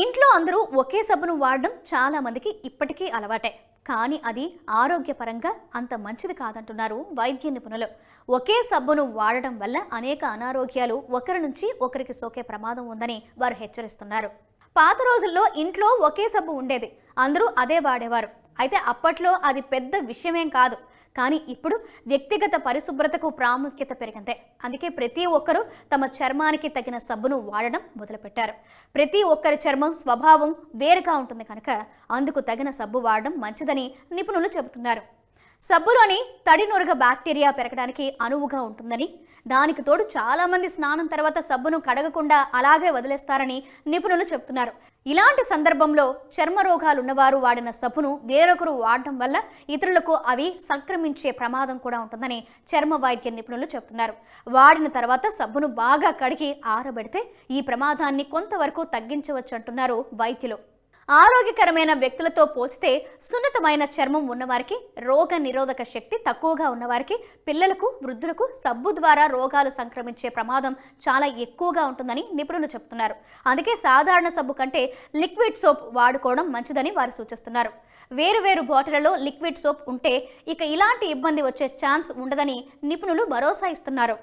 ఇంట్లో అందరూ ఒకే సబ్బును వాడడం చాలామందికి ఇప్పటికీ అలవాటే. కానీ అది ఆరోగ్యపరంగా అంత మంచిది కాదంటున్నారు వైద్య నిపుణులు. ఒకే సబ్బును వాడడం వల్ల అనేక అనారోగ్యాలు ఒకరి నుంచి ఒకరికి సోకే ప్రమాదం ఉందని వారు హెచ్చరిస్తున్నారు. పాత రోజుల్లో ఇంట్లో ఒకే సబ్బు ఉండేది. అందరూ అదే వాడేవారు. అయితే అప్పట్లో అది పెద్ద విషయమేం కాదు. కానీ ఇప్పుడు వ్యక్తిగత పరిశుభ్రతకు ప్రాముఖ్యత పెరిగింది. అందుకే ప్రతి ఒక్కరూ తమ చర్మానికి తగిన సబ్బును వాడడం మొదలుపెట్టారు. ప్రతి ఒక్కరి చర్మం స్వభావం వేరుగా ఉంటుంది కనుక అందుకు తగిన సబ్బు వాడడం మంచిదని నిపుణులు చెబుతున్నారు. సబ్బులోని తడి నురగ బ్యాక్టీరియా పెరగడానికి అనువుగా ఉంటుందని దానికి తోడు చాలామంది స్నానం తర్వాత సబ్బును కడగకుండా అలాగే వదిలేస్తారని నిపుణులు చెబుతున్నారు ఇలాంటి సందర్భంలో చర్మ రోగాలున్నవారు వాడిన సబ్బును వేరొకరు వాడటం వల్ల ఇతరులకు అవి సంక్రమించే ప్రమాదం కూడా ఉంటుందని చర్మ వైద్య నిపుణులు చెబుతున్నారు వాడిన తర్వాత సబ్బును బాగా కడిగి ఆరబెడితే ఈ ప్రమాదాన్ని కొంతవరకు తగ్గించవచ్చు అంటున్నారు వైద్యులు. ఆరోగ్యకరమైన వ్యక్తులతో పోల్చితే సున్నితమైన చర్మం ఉన్నవారికి రోగ నిరోధక శక్తి తక్కువగా ఉన్నవారికి పిల్లలకు వృద్ధులకు సబ్బు ద్వారా రోగాలు సంక్రమించే ప్రమాదం చాలా ఎక్కువగా ఉంటుందని నిపుణులు చెప్తున్నారు అందుకే సాధారణ సబ్బు కంటే లిక్విడ్ సోప్ వాడుకోవడం మంచిదని వారు సూచిస్తున్నారు. వేరు వేరు బాటిళ్ళలో లిక్విడ్ సోప్ ఉంటే ఇక ఇలాంటి ఇబ్బంది వచ్చే ఛాన్స్ ఉండదని నిపుణులు భరోసా ఇస్తున్నారు.